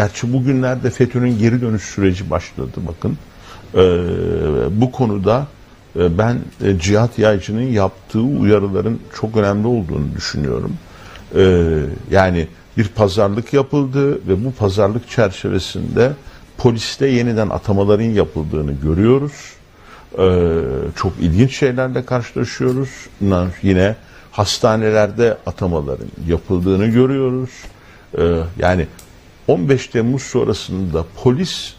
Gerçi bugünlerde FETÖ'nün geri dönüş süreci başladı bakın. Ee, bu konuda e, ben e, Cihat Yaycı'nın yaptığı uyarıların çok önemli olduğunu düşünüyorum. Ee, yani bir pazarlık yapıldı ve bu pazarlık çerçevesinde poliste yeniden atamaların yapıldığını görüyoruz. Ee, çok ilginç şeylerle karşılaşıyoruz. Yine hastanelerde atamaların yapıldığını görüyoruz. Ee, yani 15 Temmuz sonrasında polis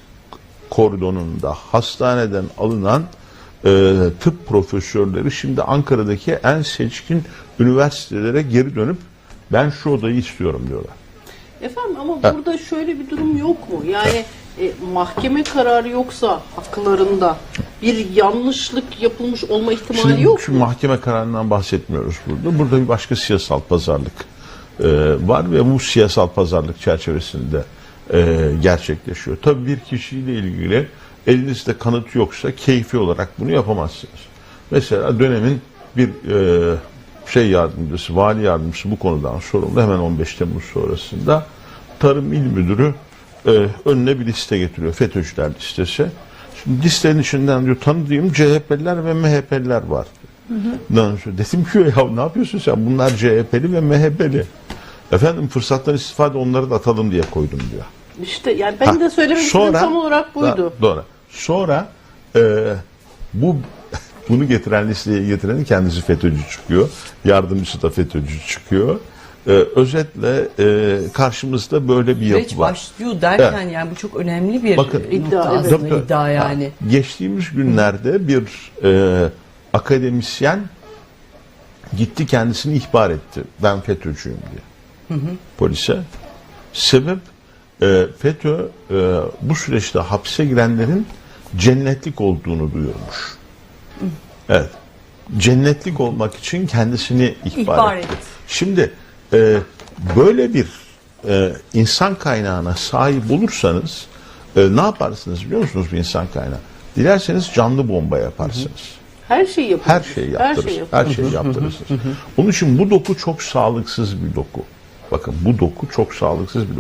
kordonunda hastaneden alınan e, tıp profesörleri şimdi Ankara'daki en seçkin üniversitelere geri dönüp ben şu odayı istiyorum diyorlar. Efendim ama burada şöyle bir durum yok mu? Yani e, mahkeme kararı yoksa haklarında bir yanlışlık yapılmış olma ihtimali Şimdi yok mu? mahkeme kararından bahsetmiyoruz burada. Burada bir başka siyasal pazarlık var ve bu siyasal pazarlık çerçevesinde e, gerçekleşiyor. Tabii bir kişiyle ilgili elinizde kanıt yoksa keyfi olarak bunu yapamazsınız. Mesela dönemin bir e, şey yardımcısı, vali yardımcısı bu konudan sorumlu hemen 15 Temmuz sonrasında Tarım İl Müdürü e, önüne bir liste getiriyor. FETÖ'cüler listesi. Şimdi listenin içinden diyor tanıdığım CHP'liler ve MHP'liler var. Ondan sonra Dedim ki ya ne yapıyorsun sen? Bunlar CHP'li ve MHP'li. Efendim fırsattan istifade onları da atalım diye koydum diyor. İşte yani ben Ha, de söylemek istediğim tam olarak buydu. Da- doğru. Sonra e, bu bunu getiren listeye getirenin kendisi FETÖ'cü çıkıyor. Yardımcısı da FETÖ'cü çıkıyor. E, özetle e, karşımızda böyle bir yapı Süreç var. başlıyor derken yani bu çok önemli bir Bakın, İddia, evet. aslında tabii. iddia yani. Ha, geçtiğimiz günlerde bir e, akademisyen gitti kendisini ihbar etti. Ben FETÖ'cüyüm diye. Polise. Sebep e, FETÖ e, bu süreçte hapse girenlerin cennetlik olduğunu duyurmuş. Evet. Cennetlik olmak için kendisini ihbar, İhbar etti. etti. Şimdi e, böyle bir e, insan kaynağına sahip olursanız e, ne yaparsınız biliyor musunuz bir insan kaynağı? Dilerseniz canlı bomba yaparsınız. Her şeyi. Her şeyi yaptırırsınız. Her şeyi Her şeyi yaptırırsınız. Onun için bu doku çok sağlıksız bir doku. Bakın bu doku çok sağlıksız bir doku.